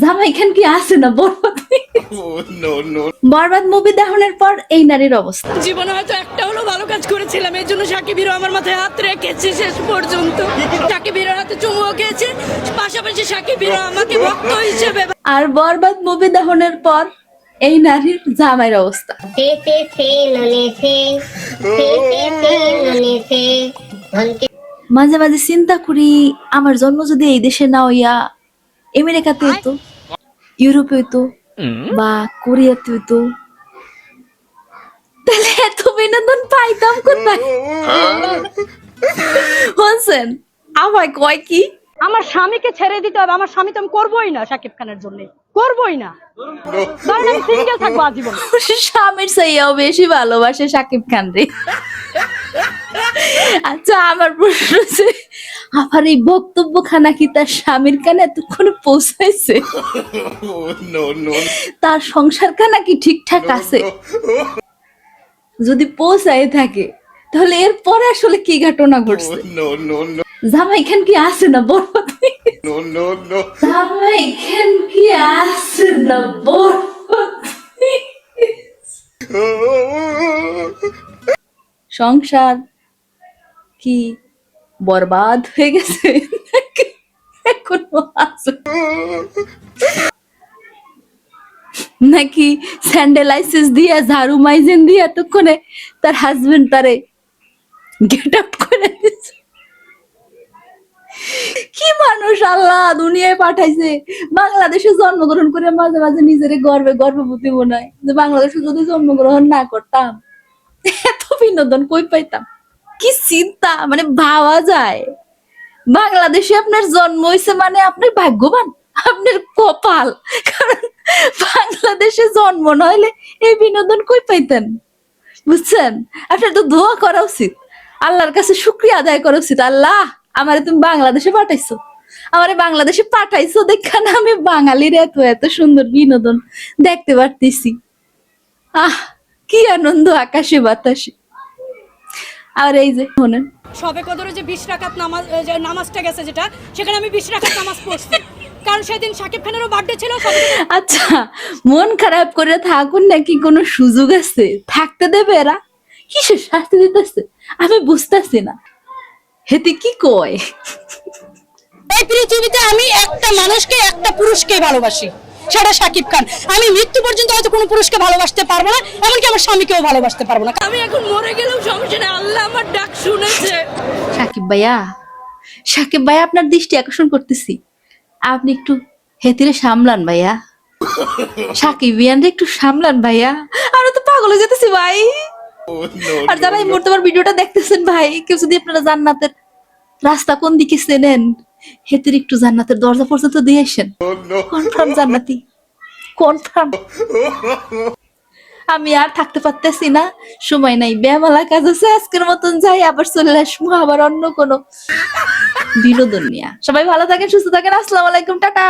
জামাই খান কি আছে না বরবাদ. বরবাদ মুভি দেখানোর পর এই নারীর অবস্থা। জীবনে হয়তো একটা হলো ভালো কাজ করেছিলাম এই জন্য সাকিব আমার মাথায় হাত রেখেছে শেষ পর্যন্ত। সাকিব হাতে চুমুও খেয়েছে পাশাপাশি সাকিব হিরো আমাকে ভক্ত হিসেবে আর বরবাদ মুভি দেখানোর পর এই নারীর জামাইয়ের অবস্থা। মাঝে মাঝে চিন্তা করি আমার জন্ম যদি এই দেশে না হইয়া আমেরিকাতে হইতো ইউরোপে হইতো বা কোরিয়াতে হইতো। তাহলে এত বিনোদন পাইতাম কোথায়? আমায় কয় কি? আমার স্বামীকে ছেড়ে দিতে হবে আমার স্বামী তো আমি করবোই না সাকিব খানের জন্য। করবোই না। কারণ আমি সিঙ্গেল থাকব আজীবন। স্বামীর চাইয়াও বেশি ভালোবাসে সাকিব খান রে। আচ্ছা আমার প্রশ্ন হচ্ছে আমার এই বক্তব্য খানা কি তার স্বামীর কানে এতক্ষণ পৌঁছাইছে? Oh. তার সংসার খানা কি ঠিকঠাক আছে? যদি পৌঁছায় থাকে তাহলে এরপরে আসলে কি ঘটনা ঘটছে? Oh. জামাই খান কি আছে না no. জামাই খান কি আছে না বরবাদ সংসার কি বরবাদ হয়ে গেছে। নাকি স্যান্ডেলাইসিস দিয়ে, ঝাড়ু মাইজেন দিয়ে এতক্ষণে তার হাজবেন্ড তারে গেট আপ করে কি মানুষ আল্লাহ, দুনিয়ায় পাঠাইছে। বাংলাদেশে জন্মগ্রহণ করে মাঝে মাঝে নিজের গর্বে গর্ববতী মনে হয়। যে বাংলাদেশে যদি জন্মগ্রহণ না করতাম, এত বিনোদন কই পাইতাম? কি চিন্তা? মানে ভাবা যায়। বাংলাদেশে আপনার জন্ম হয়েছে মানে আপনি ভাগ্যবান, আপনার কপাল। কারণ বাংলাদেশে জন্ম নইলে এই বিনোদন কই পাইতেন? বুঝছেন? আপনার তো দোয়া করা উচিত। আল্লাহর কাছে শুক্রিয়া আদায় করা উচিত। আল্লাহ, আমারে তুমি বাংলাদেশে পাঠাইছো। আমারে বাংলাদেশে পাঠাইছো দেখা না আমি বাঙালির এত এত সুন্দর বিনোদন দেখতে পারতেছি। আহ, কি আনন্দ আকাশে বাতাসে। আর এই যে শোনেন সবে কদরে যে বিশ রাকাত নামাজ নামাজটা গেছে যেটা সেখানে আমি বিশ রাকাত নামাজ পড়ছি। কারণ সেদিন সাকিব খানেরও বার্থডে ছিল আচ্ছা মন খারাপ করে থাকুন নাকি কোনো সুযোগ আছে? থাকতে দেবে এরা। কিসের শাস্তি দিতেছে? আমি বুঝতেছি না। হেতে কি কয়? এই পৃথিবীতে আমি একটা মানুষকে একটা পুরুষকে ভালোবাসি। সেটা সাকিব খান। আমি মৃত্যু পর্যন্ত হয়তো কোনো পুরুষকে ভালোবাসতে পারব না এমনকি আমার স্বামীকেও ভালোবাসতে পারব না। আমি এখন মরে গেলেও সমস্যা নেই আল্লাহ আমার ডাক শুনেছে। সাকিব ভাইয়া সাকিব ভাইয়া আপনার দৃষ্টি আকর্ষণ করতেছি। আপনি একটু হেতিরে সামলান ভাইয়া। সাকিব বিয়ানরে একটু সামলান ভাইয়া। আমরা তো পাগল হয়ে যেতেছি ভাই। Oh, আর যারা এই মুহূর্তে আমার ভিডিওটা দেখতেছেন ভাই কেউ যদি আপনারা জান্নাতের রাস্তা কোন দিকে চেনেন হেতির একটু জান্নাতের দরজা পর্যন্ত দিয়ে আসেন। কনফার্ম জান্নাতি। কনফার্ম আমি আর থাকতে পারতেছি না। সময় নাই। ব্যামালা কাজ আছে আজকের মতন যাই আবার চলে আসব আবার অন্য কোনো বিনোদন নিয়ে। সবাই ভালো থাকেন সুস্থ থাকেন। আসসালামু আলাইকুম টাটা।